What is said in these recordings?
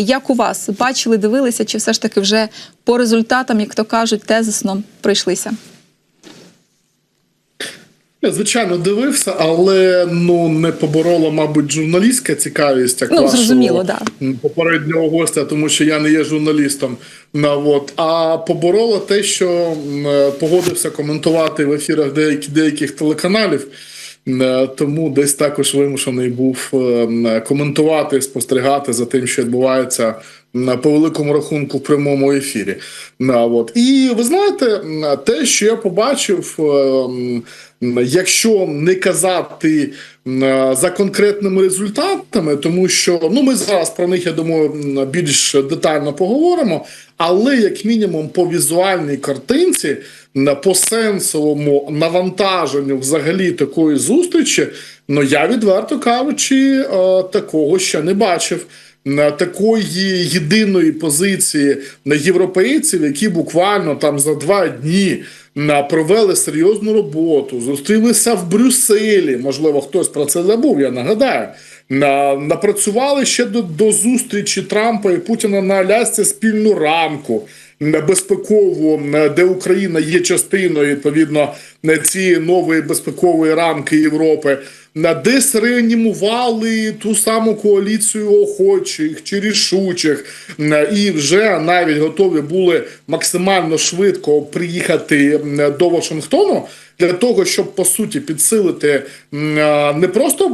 Як у вас бачили, дивилися, чи все ж таки вже по результатам, як то кажуть, тезисно пройшлися? Я, звичайно, дивився, але ну не поборола, мабуть, журналістська цікавість, як Ну, вашого зрозуміло, да. попереднього гостя, тому що я не є журналістом. На от а побороло те, що е, погодився коментувати в ефірах деякі деяких телеканалів. Е, Тому десь також вимушений був е, коментувати, спостерігати за тим, що відбувається по великому рахунку в прямому ефірі. На, от. І ви знаєте, те, що я побачив, е, якщо не казати е, за конкретними результатами, тому що ну ми зараз про них я думаю більш детально поговоримо. Але як мінімум по візуальній картинці, по сенсовому навантаженню взагалі такої зустрічі, ну я відверто кажучи, е, такого ще не бачив. Такої єдиної позиції на європейців, які буквально там за два дні провели серйозну роботу, зустрілися в Брюсселі. Можливо, хтось про це забув. Я нагадаю. На, напрацювали ще до, до зустрічі Трампа і Путіна на Алясці спільну рамку безпекову, де Україна є частиною відповідно цієї нової безпекової рамки Європи, десь реанімували ту саму коаліцію охочих чи рішучих, і вже навіть готові були максимально швидко приїхати до Вашингтону. Для того щоб по суті підсилити не просто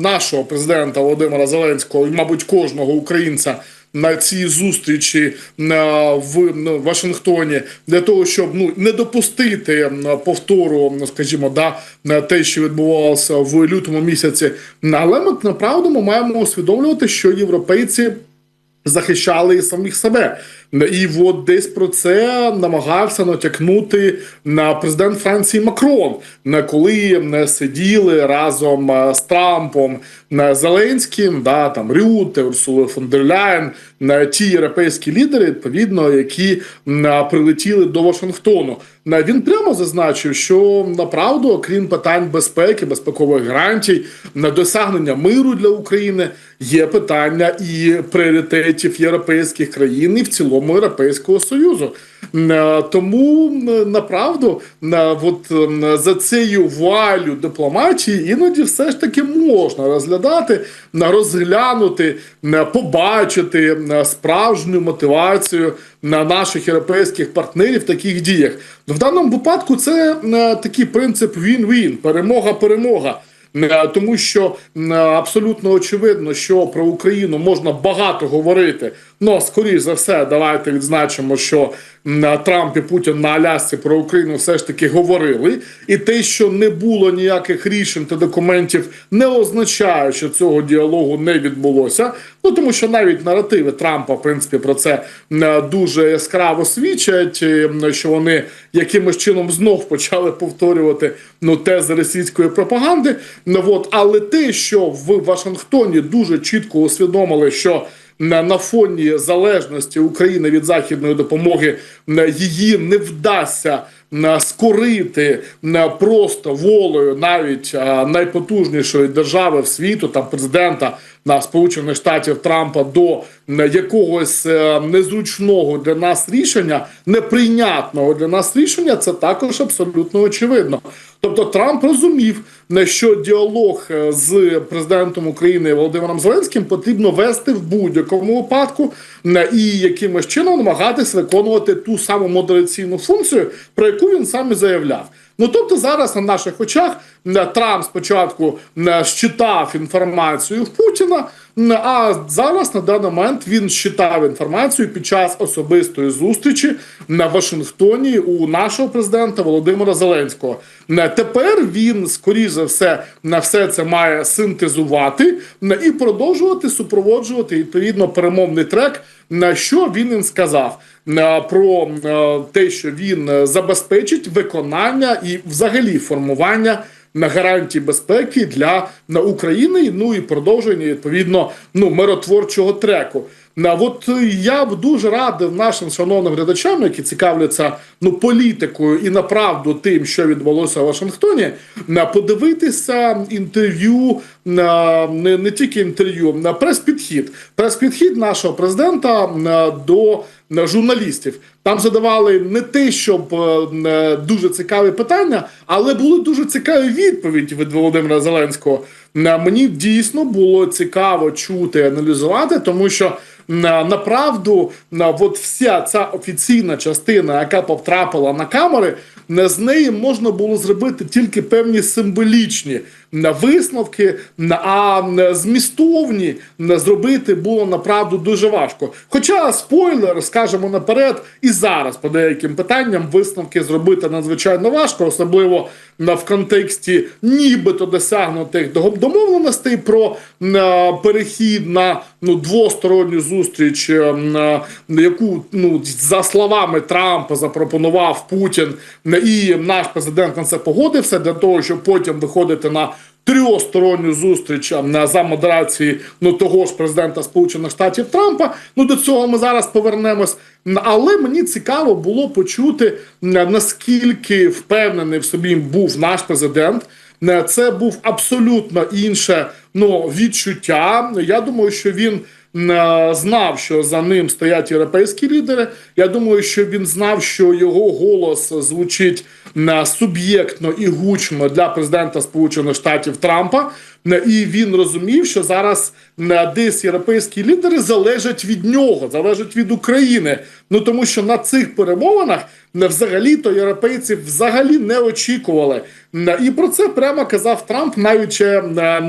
нашого президента Володимира Зеленського і, мабуть, кожного українця на цій зустрічі в Вашингтоні для того, щоб ну не допустити повтору, скажімо, да на те, що відбувалося в лютому місяці. Але ми направду ми маємо усвідомлювати, що європейці захищали і самих себе. І от десь про це намагався натякнути на президент Франції Макрон, коли не сиділи разом з Трампом Зеленським, да там Рюте, Урсули фон дер Ляєн, на ті європейські лідери, відповідно, які прилетіли до Вашингтону. Він прямо зазначив, що направду, окрім питань безпеки, безпекових гарантій, на досягнення миру для України є питання і пріоритетів європейських країн і в цілому Європейського союзу. Е, Тому направду е, от за цією вуалю дипломатії іноді все ж таки можна розглядати, е, розглянути, побачити справжню мотивацію на наших європейських партнерів в таких діях. В даному випадку це такий принцип він-він, перемога-перемога. Тому що абсолютно очевидно, що про Україну можна багато говорити. Ну скоріш за все, давайте відзначимо, що Трамп і Путін на Алясці про Україну все ж таки говорили. І те, що не було ніяких рішень та документів, не означає, що цього діалогу не відбулося. Ну тому що навіть наративи Трампа, в принципі, про це дуже яскраво свідчать, що вони якимось чином знов почали повторювати ну тези російської пропаганди. Ну, от, але те, що в Вашингтоні дуже чітко усвідомили, що на, фоні залежності України від західної допомоги її не вдасться скорити просто волею навіть найпотужнішої держави в світу, там президента на Сполучених Штатів Трампа до якогось е, незручного для нас рішення, неприйнятного для нас рішення, це також абсолютно очевидно. Тобто Трамп розумів, на що діалог е, з президентом України Володимиром Зеленським потрібно вести в будь-якому випадку е, і якимось чином намагатись виконувати ту саму модераційну функцію, про яку він сам і заявляв. Ну тобто зараз на наших очах е, Трамп спочатку е, щитав інформацію в Путіна, а зараз на даний момент він щитав інформацію під час особистої зустрічі на Вашингтоні у нашого президента Володимира Зеленського. Е, Тепер він, скоріш за все, на все це має синтезувати і продовжувати супроводжувати відповідно перемовний трек. На що він сказав? Про е, те, що він е, забезпечить виконання і взагалі формування на гарантії безпеки для на України, ну і продовження відповідно ну миротворчого треку. На от я б дуже радив нашим шановним глядачам, які цікавляться ну політикою і направду тим, що відбулося в Вашингтоні, подивитися інтерв'ю не, не тільки інтерв'ю, на прес-підхід. Прес-підхід нашого президента до журналістів. Там задавали не те, щоб е, е, дуже цікаві питання, але були дуже цікаві відповіді від Володимира Зеленського. Мені дійсно було цікаво чути, аналізувати, тому що на направду на от вся ця офіційна частина, яка потрапила на камери, з неї можна було зробити тільки певні символічні висновки, на а на змістовні на зробити було направду дуже важко. Хоча спойлер, скажемо наперед, і зараз по деяким питанням висновки зробити надзвичайно важко, особливо на в контексті нібито досягнутих домовленостей про е, перехід на ну двосторонню зустріч, е, на на яку ну за словами Трампа запропонував Путін, е, і наш президент на це погодився для того, щоб потім виходити на трьохсторонню зустріч на за модерації ну того ж президента Сполучених Штатів Трампа. Ну до цього ми зараз повернемось. Але мені цікаво було почути наскільки впевнений в собі був наш президент. Це був абсолютно інше ну, відчуття. Я думаю, що він знав, що за ним стоять європейські лідери. Я думаю, що він знав, що його голос звучить е, суб'єктно і гучно для президента Сполучених Штатів Трампа. І він розумів, що зараз е, десь європейські лідери залежать від нього, залежать від України. Ну тому що на цих перемовинах е, взагалі-то європейці взагалі не очікували. І про це прямо казав Трамп навіть ще на,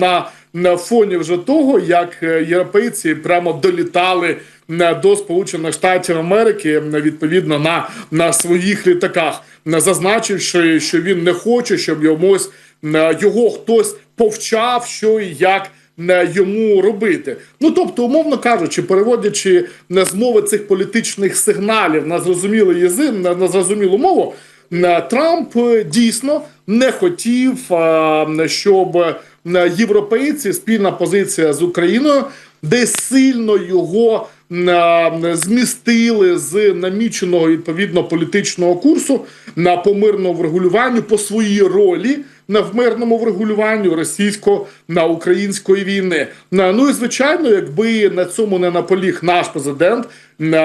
на фоні вже того, як е, європейці прямо долітали е, до Сполучених Штатів Америки відповідно на, на своїх літаках, зазначивши, що він не хоче, щоб йомусь е, його хтось повчав, що і як е, йому робити. Ну тобто, умовно кажучи, переводячи на змови цих політичних сигналів на зрозумілий язик, на, на зрозумілу мову. е, Трамп е, дійсно не хотів, е, щоб е, європейці спільна позиція з Україною десь сильно його е, змістили з наміченого відповідно політичного курсу на помирному врегулюванню по своїй ролі на вмирному врегулюванню російсько на української війни. На- Ну і звичайно, якби на цьому не наполіг наш президент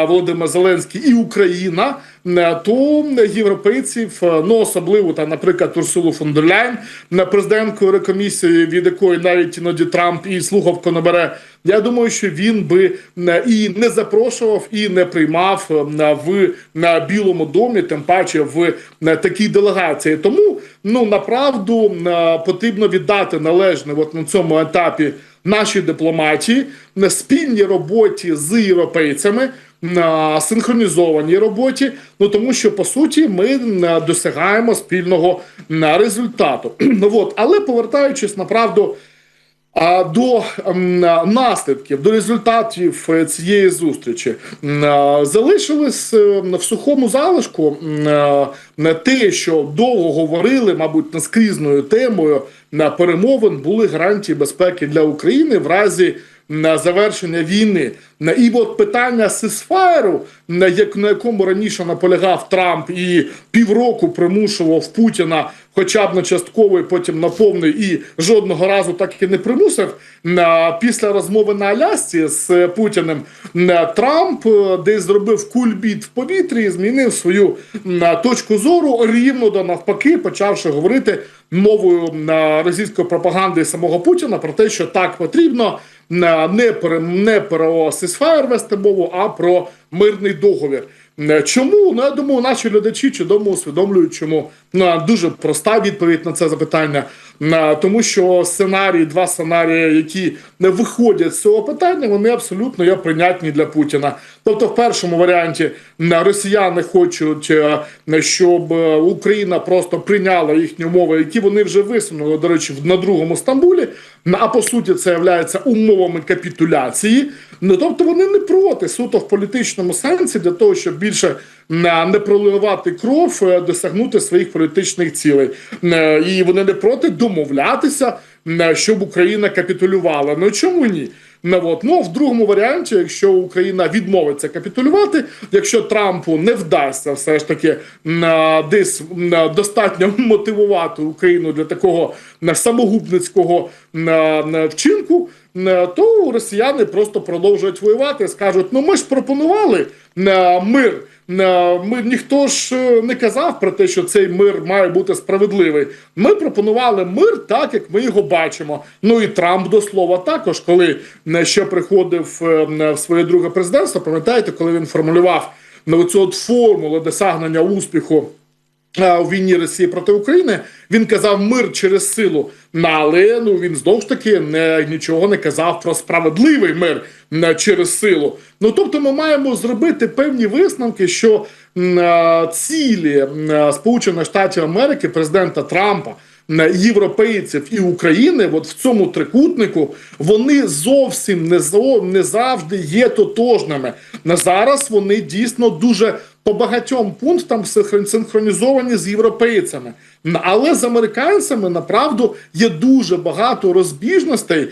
Володимир Зеленський і Україна, на- то європейців, е, ну особливо там, наприклад, Урсулу фон дер Ляйн, президенткою комісії, від якої навіть іноді Трамп і слухавку не бере. Я думаю, що він би і не запрошував, і не приймав в на Білому домі, тим паче в такій делегації. Тому ну направду потрібно віддати належне от на цьому етапі нашій дипломатії, на спільній роботі з європейцями. На синхронізованій роботі, ну тому що по суті ми е, досягаємо спільного е, результату. Ну от, але повертаючись направду а до наслідків, до результатів е, цієї зустрічі залишилось е, в сухому залишку те, що довго говорили, мабуть, наскрізною темою на перемовин були гарантії безпеки для України в разі на завершення війни. І от питання сисфаєру, на як на якому раніше наполягав Трамп і півроку примушував Путіна, хоча б на частковий, потім на повний, і жодного разу так і не примусив. На після розмови на Алясці з Путіним на Трамп е, десь зробив кульбіт в повітрі, і змінив свою точку зору рівно до навпаки, почавши говорити мовою на російської пропаганди самого Путіна про те, що так потрібно не про не про сисфаєр вести мову, а про мирний договір. Е, Чому? Ну я думаю, наші глядачі чудово усвідомлюють, чому дуже проста відповідь на це запитання. Тому що сценарії, два сценарії, які не виходять з цього питання, вони абсолютно є прийнятні для Путіна. Тобто, в першому варіанті е, росіяни хочуть, е, щоб е, Україна просто прийняла їхні умови, які вони вже висунули, до речі, на другому Стамбулі. А по суті, це є умовами капітуляції. Ну тобто вони не проти суто в політичному сенсі для того, щоб більше не проливати кров, е, досягнути своїх політичних цілей. Е, І вони не проти домовлятися, е, щоб Україна капітулювала. Ну чому ні? Не от. Ну, в другому варіанті, якщо Україна відмовиться капітулювати, якщо Трампу не вдасться все ж таки на десь достатньо мотивувати Україну для такого самогубницького вчинку, то росіяни просто продовжують воювати, скажуть: ну ми ж пропонували мир. На- Ми ніхто ж е, не казав про те, що цей мир має бути справедливий. Ми пропонували мир так, як ми його бачимо. Ну і Трамп до слова також, коли е, ще приходив е, в своє друге президентство. Пам'ятаєте, коли він формулював на оцю от формулу досягнення успіху е, у війні Росії проти України. Він казав мир через силу. Ну, але ну він знов ж таки не нічого не казав про справедливий мир е, через силу. Ну тобто, ми маємо зробити певні висновки, що е, цілі е, Сполучених Штатів Америки, президента Трампа. Європейців і України, от в цьому трикутнику, вони зовсім не не завжди є тотожними. На зараз вони дійсно дуже по багатьом пунктам синхронізовані з європейцями. Але з американцями направду є дуже багато розбіжностей,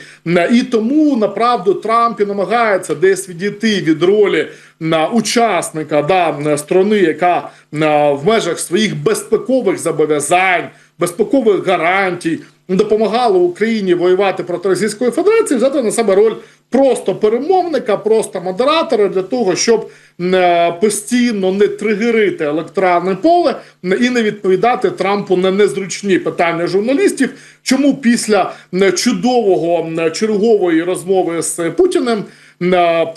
і тому направду Трамп і намагається десь відійти від ролі учасника да, м, сторони, яка в межах своїх безпекових зобов'язань, безпекових гарантій допомагала Україні воювати проти Російської Федерації, взяти на себе роль просто перемовника, просто модератора для того, щоб е, постійно не тригерити електоральне поле і не відповідати Трампу на незручні питання журналістів. Чому після чудового чергової розмови з Путіним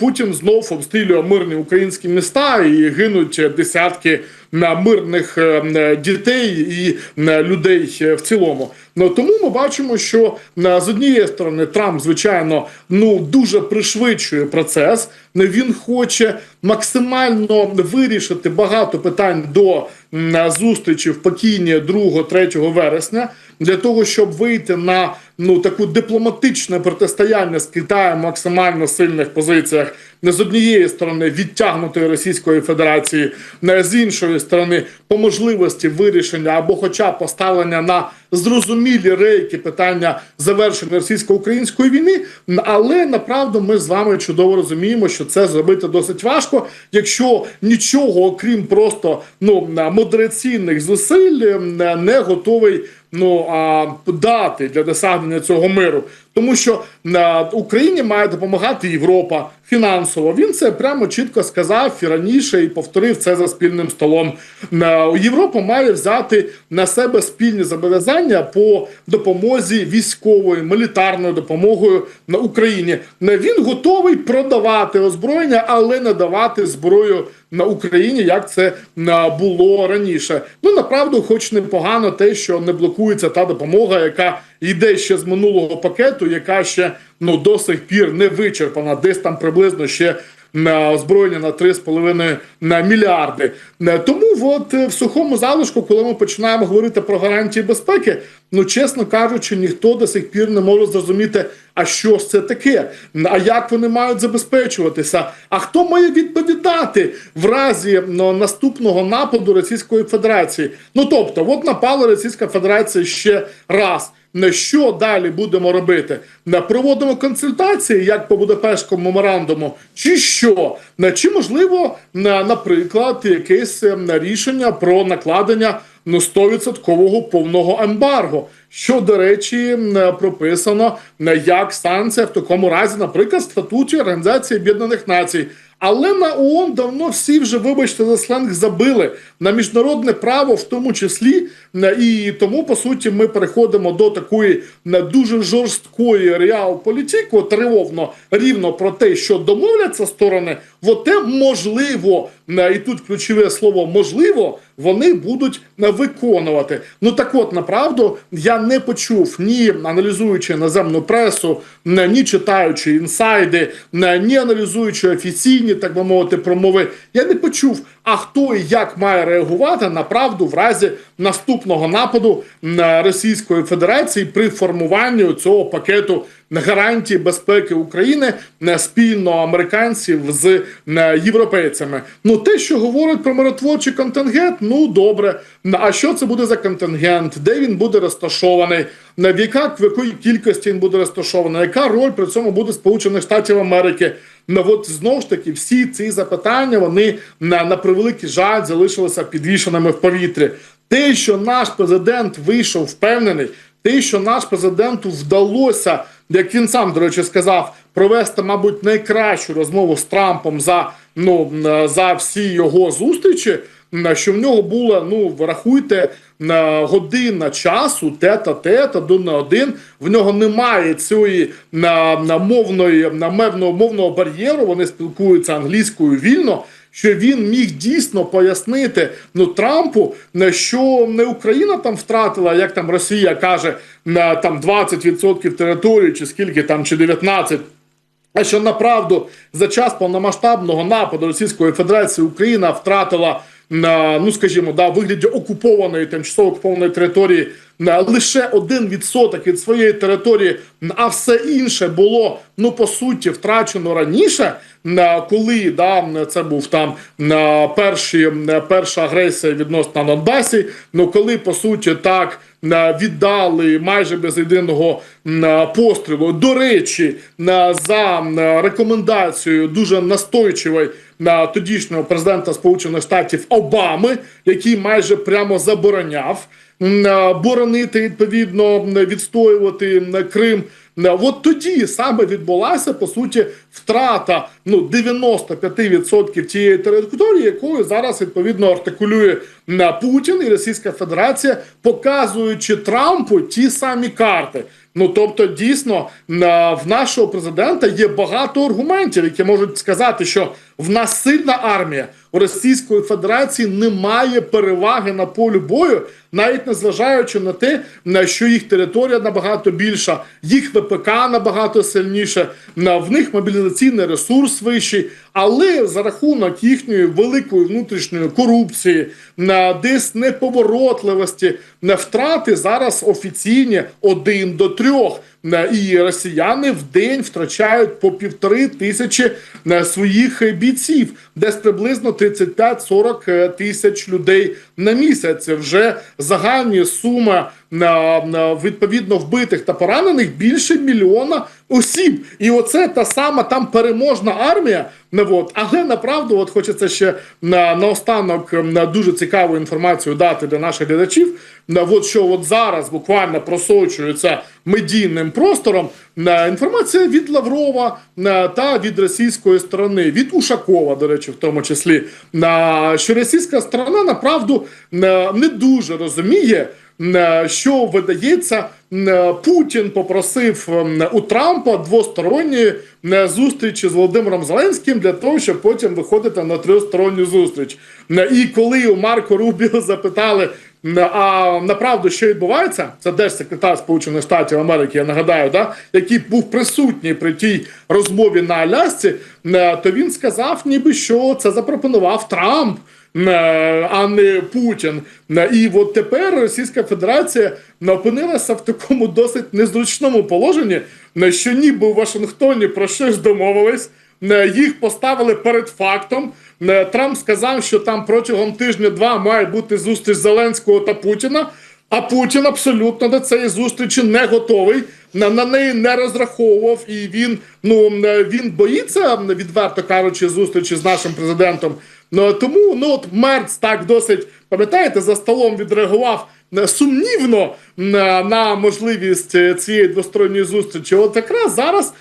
Путін знов обстрілює мирні українські міста і гинуть десятки на мирних е, е, дітей і е, людей е, в цілому. Ну тому ми бачимо, що е, з однієї сторони Трамп, звичайно, ну дуже пришвидшує процес. Він хоче максимально вирішити багато питань до зустрічі в Пекіні 2-3 вересня для того, щоб вийти на ну таку дипломатичне протистояння з Китаєм максимально сильних позиціях. Не з однієї сторони відтягнутої Російської Федерації, не з іншої сторони по можливості вирішення або, хоча поставлення на зрозумілі рейки питання завершення російсько-української війни. Але направду ми з вами чудово розуміємо, що це зробити досить важко, якщо нічого окрім просто ну модераційних зусиль не готовий ну а дати для досягнення цього миру, тому що е, Україні має допомагати Європа фінансово. Він це прямо чітко сказав і раніше і повторив це за спільним столом. Е, Європа має взяти на себе спільні зобов'язання по допомозі військовою, мілітарною допомогою на Україні. Е, Він готовий продавати озброєння, але не давати зброю на Україні, як це було раніше. Ну направду, хоч непогано те, що не блокується та допомога, яка йде ще з минулого пакету, яка ще ну до сих пір не вичерпана, десь там приблизно ще. На озброєння на 3,5 на мільярди. Е, Тому от е, в сухому залишку, коли ми починаємо говорити про гарантії безпеки, ну чесно кажучи, ніхто до сих пір не може зрозуміти, а що ж це таке, а як вони мають забезпечуватися, а хто має відповідати в разі ну, наступного нападу Російської Федерації. Ну тобто, от напала Російська Федерація ще раз. На що далі будемо робити? На проводимо консультації, як по Будапештському меморандуму, чи що? На чи можливо, наприклад, якесь е, рішення про накладення 100% повного ембарго, що, до речі, прописано як санкція в такому разі, наприклад, статуті Організації Об'єднаних Націй. Але на ООН давно всі вже, вибачте, за сленг забили на міжнародне право, в тому числі, і тому по суті ми переходимо до такої м, дуже жорсткої реал-політики, от рівно, рівно про те, що домовляться сторони, от те можливо, і тут ключове слово можливо, вони будуть виконувати. Ну так от, направду, я не почув ні аналізуючи іноземну пресу, м, ні читаючи інсайди, м, ні аналізуючи офіційні, так би мовити, промови. Я не почув, а хто і як має реагувати на правду в разі наступного нападу на Російської Федерації при формуванні цього пакету гарантії безпеки України е, спільно американців з е, європейцями. Ну те, що говорить про миротворчий контингент, ну добре. А що це буде за контингент? Де він буде розташований? На в яка в якої кількості він буде розташований? Яка роль при цьому буде Сполучених Штатів Америки? Ну от знову ж таки всі ці запитання вони на, на превеликий жаль залишилися підвішеними в повітрі. Те, що наш президент вийшов впевнений, те, що наш президенту вдалося, як він сам до речі сказав, провести, мабуть, найкращу розмову з Трампом за ну за всі його зустрічі. Що в нього було, ну врахуйте, година часу, тета тета один на один. В нього немає цієї на, на мовної на мовного бар'єру. Вони спілкуються англійською вільно. Що він міг дійсно пояснити ну Трампу, що не Україна там втратила, як там Росія каже, на там 20% території, чи скільки там, чи 19%, а що направду за час повномасштабного нападу Російської Федерації Україна втратила на ну скажімо, да, вигляді окупованої тимчасово окупованої території лише 1% від своєї території, а все інше було ну по суті втрачено раніше. Коли да це був там перші перша агресія відносно Донбасі, ну коли по суті так віддали майже без єдиного пострілу. До речі, за рекомендацією дуже настойчивої на тодішнього президента Сполучених Штатів Обами, який майже прямо забороняв боронити відповідно відстоювати Крим. От тоді саме відбулася по суті втрата ну 95% тієї території, якою зараз відповідно артикулює Путін і Російська Федерація, показуючи Трампу ті самі карти. Ну тобто, дійсно, в нашого президента є багато аргументів, які можуть сказати, що в нас сильна армія. У Російської Федерації немає переваги на полі бою, навіть незважаючи на те, на що їх територія набагато більша, їх ВПК набагато сильніше, на в них мобілізаційний ресурс вищий, але за рахунок їхньої великої внутрішньої корупції, на десь неповоротливості, втрати зараз офіційні один до трьох. І росіяни в день втрачають по півтори тисячі своїх е, бійців, десь приблизно 35-40 е, тисяч людей на місяць. Вже загальні сума на відповідно вбитих та поранених більше мільйона осіб. І оце та сама там переможна армія. Не от, але направду, от хочеться ще на наостанок на дуже цікаву інформацію дати для наших глядачів. От що от зараз буквально просочується медійним простором інформація від Лаврова та від російської сторони, від Ушакова, до речі, в тому числі, що російська сторона направду не дуже розуміє. Що видається, Путін попросив ем, у Трампа двосторонньої зустрічі з Володимиром Зеленським для того, щоб потім виходити на тристоронню зустріч. І коли у Марко Рубіо запитали, а направду, що відбувається, це держсекретар Сполучених Штатів Америки, я нагадаю, да, який був присутній при тій розмові на Алясці, то він сказав, ніби що це запропонував Трамп. А не Путін. І от тепер Російська Федерація опинилася в такому досить незручному положенні, що ніби у Вашингтоні про щось домовились, їх поставили перед фактом. Трамп сказав, що там протягом тижня-два має бути зустріч Зеленського та Путіна. А Путін абсолютно до цієї зустрічі не готовий, на, на неї не розраховував, і він ну е, він боїться, відверто кажучи, зустрічі з нашим президентом. Ну тому ну от Мерц так досить пам'ятаєте, за столом відреагував е, сумнівно на, на можливість е, цієї двосторонньої зустрічі. От якраз зараз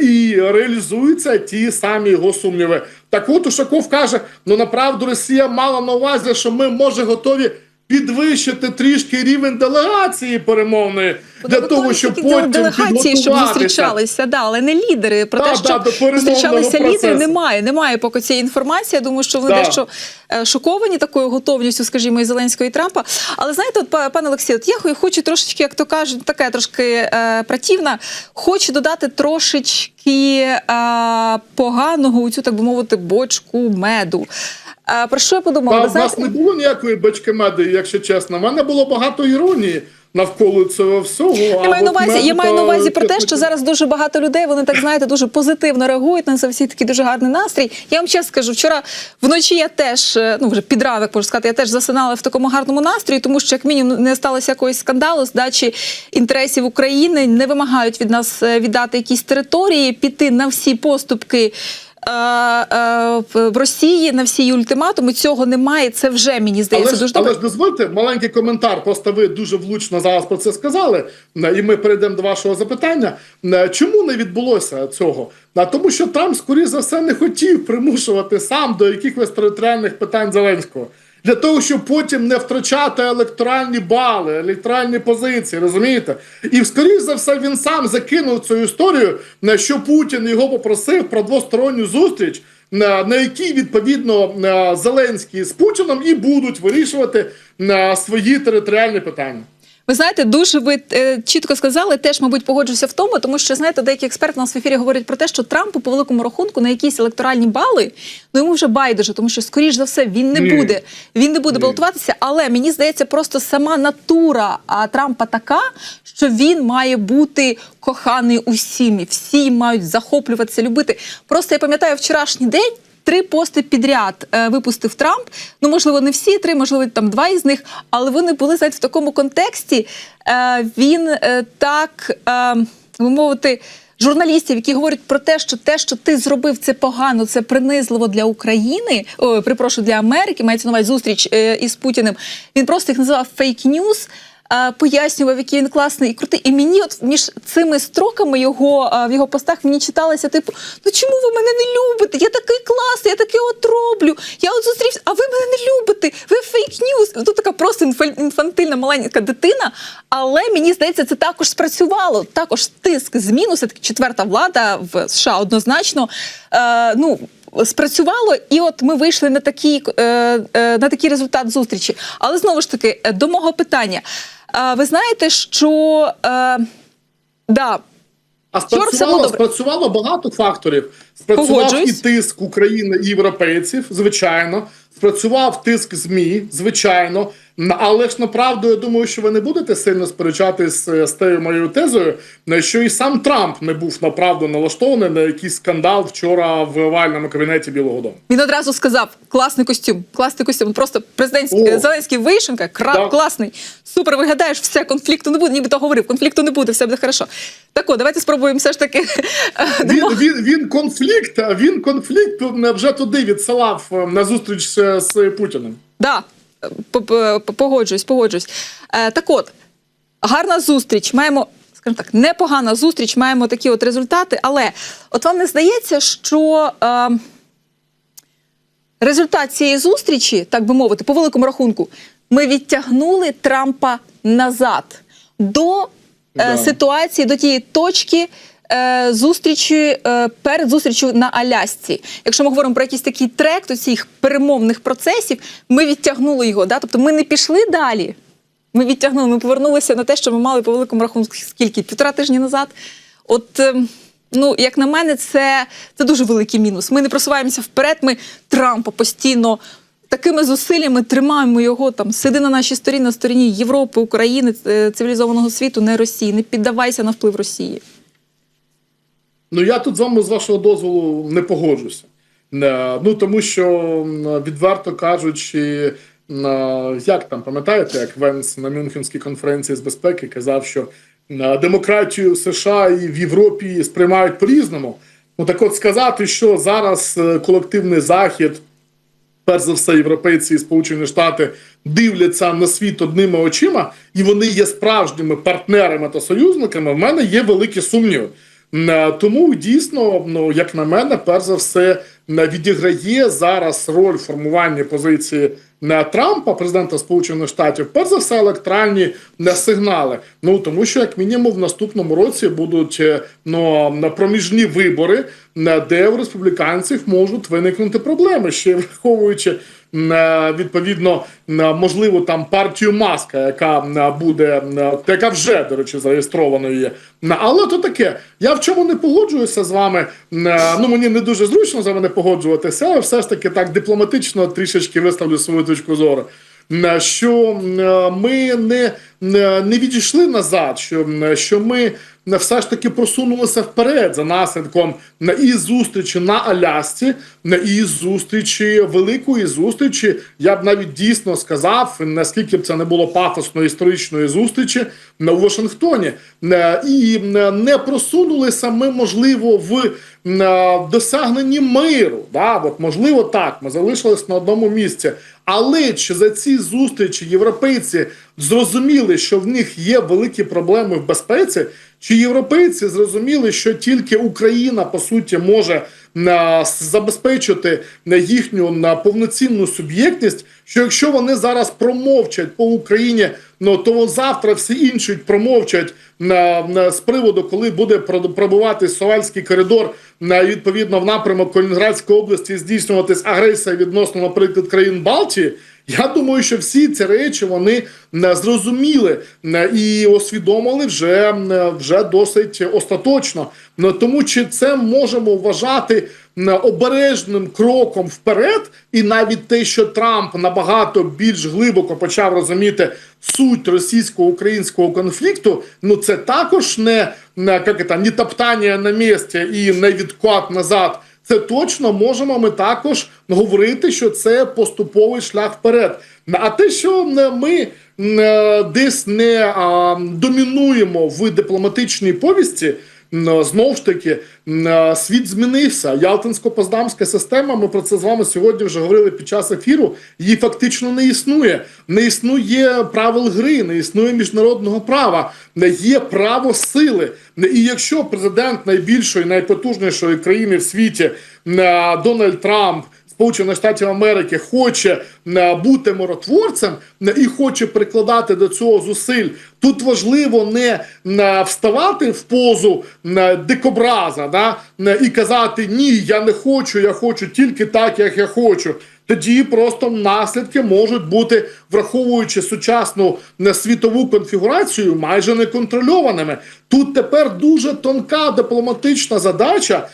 і реалізуються ті самі його сумніви. Так от Ушаков каже: ну направду Росія мала на увазі, що ми може готові. Підвищити трішки рівень делегації перемовної для Ну, того, щоб потім делегації, щоб зустрічалися, да, але не лідери. Про Да, те, що перемовного зустрічалися лідери, немає. Немає поки цієї інформації. Я думаю, що вони Да. дещо е, шоковані такою готовністю, скажімо, і Зеленського і Трампа. Але знаєте, от пане Олексію, от я хочу трошечки, як то кажуть, така трошки е, противна. Хочу додати трошечки е, поганого у цю, так би мовити, бочку меду. Е, Про що я подумала? Та в нас не було ніякої бачкамеди, якщо чесно. У мене було багато іронії навколо цього всього. Я маю на увазі, я маю на увазі про те, що зараз дуже багато людей, вони так знаєте, дуже позитивно реагують на це всі такий дуже гарний настрій. Я вам чесно скажу, вчора вночі я теж, е, ну вже під ранок, можу сказати, я теж засинала в такому гарному настрої, тому що як мінімум не сталося якогось скандалу, здачі інтересів України, не вимагають від нас е, віддати якісь території, піти на всі поступки. Е, е, В Росії на всі ультиматуми цього немає. Це вже мені здається Але дуже але ж дозвольте маленький коментар. Просто ви дуже влучно зараз про це сказали, е, і ми перейдемо до вашого запитання. Чому не відбулося цього? На тому, що Трамп, скоріш за все, не хотів примушувати сам до якихось територіальних питань Зеленського. Для того, щоб потім не втрачати електоральні бали, електоральні позиції, розумієте? І скоріш за все він сам закинув цю історію, на що Путін його попросив про двосторонню зустріч, на, якій відповідно Зеленський з Путіном і будуть вирішувати свої територіальні питання. Ви знаєте, дуже ви е, чітко сказали, теж, мабуть, погоджуся в тому, тому що знаєте, деякі експерти у нас в ефірі говорять про те, що Трампу по великому рахунку на якісь електоральні бали, ну йому вже байдуже, тому що скоріш за все він не Ні. буде. Він не буде Ні. балотуватися, але мені здається, просто сама натура а, Трампа така, що він має бути коханий усіми. Всі мають захоплюватися, любити. Просто я пам'ятаю вчорашній день. Три пости підряд е, випустив Трамп. Ну, можливо, не всі три, можливо, там два із них, але вони були знаєте, в такому контексті. Е, він е, так би мовити. Журналістів, які говорять про те, що те, що ти зробив, це погано, це принизливо для України. О, припрошую для Америки. Мається на увазі зустріч із Путіним. Він просто їх називав фейк-ньюс. Е, Пояснював, який він класний і крутий. І мені, от між цими строками його е, в його постах мені читалося, типу, ну чому ви мене не любите? Я такий класний, я таке от роблю. Я от зустрівся, а ви мене не любите. Ви фейк-ньюс. Тут така просто інфа- інфантильна маленька дитина. Але мені здається, це також спрацювало. Також тиск зміну, все таки четверта влада в США однозначно. Е, ну, Спрацювало, і от ми вийшли на такий, е, на такий результат зустрічі. Але знову ж таки, до мого питання. Ви знаєте, що е, да, А спрацювало, спрацювало багато факторів. Спрацював Погоджусь. і тиск України і європейців, звичайно. Спрацював тиск ЗМІ, звичайно. Але ж направду, я думаю, що ви не будете сильно сперечатись е, з тією моєю тезою, що і сам Трамп не був направду налаштований на якийсь скандал вчора в овальному кабінеті Білого Дому. Він одразу сказав: класний костюм, класний костюм. Просто президентський О. Зеленський вишенка, кра, Так. класний, супер виглядаєш, все, конфлікту не буде, нібито говорив, конфлікту не буде, все буде хорошо. Так от, давайте спробуємо все ж таки. е, Він, він, він конфлікт, він конфлікт вже туди відсилав е, на зустріч з Путіним. Да, погоджуюсь, погоджуюсь. Е, так от, гарна зустріч. Маємо, скажімо так, непогана зустріч, маємо такі от результати. Але от вам не здається, що е, результат цієї зустрічі, так би мовити, по великому рахунку, ми відтягнули Трампа назад до е, Да. ситуації, до тієї точки. Е, Зустрічі е, перед зустрічю на Алясці. Якщо ми говоримо про якийсь такий трек до цих перемовних процесів, ми відтягнули його. Да? Тобто ми не пішли далі. Ми відтягнули, ми повернулися на те, що ми мали по великому рахунку скільки? Півтора тижні назад. От, ем, ну, як на мене, це, це дуже великий мінус. Ми не просуваємося вперед, ми Трампа постійно такими зусиллями тримаємо його там. Сиди на нашій стороні, на стороні Європи, України, е, цивілізованого світу, не Росії. Не піддавайся на вплив Росії. Ну я тут з вами з вашого дозволу не погоджуся. Е, Ну тому що відверто кажучи, е, як там пам'ятаєте, як Венс на Мюнхенській конференції з безпеки казав, що е, демократію США і в Європі сприймають по-різному. Ну так от сказати, що зараз колективний захід перш за все, європейці і Сполучені Штати дивляться на світ одними очима, і вони є справжніми партнерами та союзниками. В мене є великі сумніви. Е, Тому дійсно, ну як на мене, перш за все відіграє зараз роль формування позиції не Трампа, президента Сполучених Штатів, перш за все електоральні сигнали. Ну тому що як мінімум в наступному році будуть е, ну, проміжні вибори, де у республіканців можуть виникнути проблеми, ще враховуючи е, відповідно е, можливо там партію маска, яка буде яка вже до речі зареєстровано є. Але то таке. Я в чому не погоджуюся з вами. Ну мені не дуже зручно з вами не погоджуватися, але все ж таки так дипломатично трішечки виставлю свою точку зору. на Що ми не, не не відійшли назад, що, е, що ми е, все ж таки просунулися вперед за наслідком е, і зустрічі на Алясці, е, і зустрічі великої зустрічі. Я б навіть дійсно сказав, наскільки б це не було пафосно історичної зустрічі е, у Вашингтоні, Е, і е, не просунулися ми, можливо, в е, досягненні миру. Да? От, можливо, так, ми залишились на одному місці. Але чи за ці зустрічі європейці зрозуміли, що в них є великі проблеми в безпеці? Чи європейці зрозуміли, що тільки Україна по суті може е, забезпечити е, їхню е, повноцінну суб'єктність? Що якщо вони зараз промовчать по Україні, ну то завтра всі інші промовчать на, на з приводу, коли буде пробувати Совальський коридор на відповідно в напрямок Калінінградської області здійснюватись агресія відносно, наприклад, країн Балтії. Я думаю, що всі ці речі вони е, зрозуміли е, і освідомили вже, е, вже досить остаточно. Тому чи це можемо вважати обережним кроком вперед, і навіть те, що Трамп набагато більш глибоко почав розуміти суть російсько-українського конфлікту, ну це також не, не, як це, не топтання на місці і не відклад назад. Це точно можемо ми також говорити, що це поступовий шлях вперед. А те, що ми е, десь не домінуємо в дипломатичній повісті, знову ж таки, е, світ змінився. Ялтинсько-поздамська система. Ми про це з вами сьогодні вже говорили під час ефіру. Її фактично не існує. Не існує правил гри, не існує міжнародного права, не є право сили. І якщо президент найбільшої, найпотужнішої країни в світі е, Дональд Трамп. Сполучених Штатів Америки хоче е, бути миротворцем е, і хоче прикладати до цього зусиль. Тут важливо не е, вставати в позу дикобраза да, і казати ні, я не хочу, я хочу тільки так, як я хочу. Тоді просто наслідки можуть бути, враховуючи сучасну світову конфігурацію, майже неконтрольованими. Тут тепер дуже тонка дипломатична задача,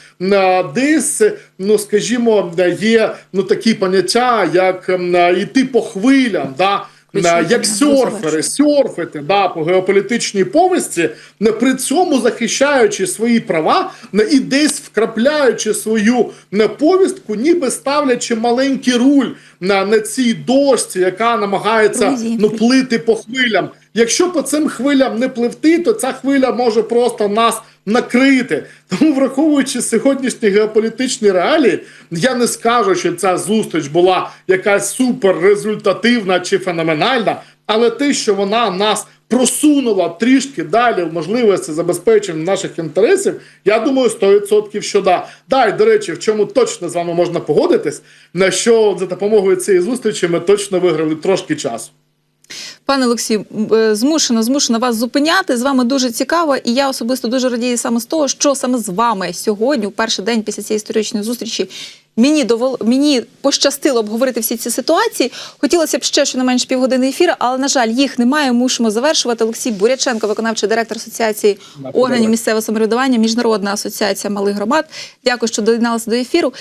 десь, ну скажімо, є ну такі поняття, як йти по хвилям. Да? Е, Як серфери, серфити да, по геополітичній повісті, при цьому захищаючи свої права і десь вкрапляючи свою повістку, ніби ставлячи маленький руль на, на цій дошці, яка намагається ну, плити по хвилям. Якщо по цим хвилям не пливти, то ця хвиля може просто нас накрити. Тому, враховуючи сьогоднішні геополітичні реалії, я не скажу, що ця зустріч була якась супер результативна чи феноменальна, але те, що вона нас просунула трішки далі в можливості забезпечення наших інтересів, я думаю, 100% що да. Да, і, до речі, в чому точно з вами можна погодитись, на що за допомогою цієї зустрічі ми точно виграли трошки часу. Пане Олексію, м, е, змушена, змушена вас зупиняти. З вами дуже цікаво, і я особисто дуже радію саме з того, що саме з вами сьогодні, у перший день після цієї історичної зустрічі, мені довол... мені пощастило обговорити всі ці ситуації. Хотілося б ще щонайменш півгодини ефіру, але на жаль, їх немає. Мусимо завершувати. Олексій Буряченко, виконавчий директор асоціації органів місцевого самоврядування, міжнародна асоціація малих громад. Дякую, що доєдналися до ефіру.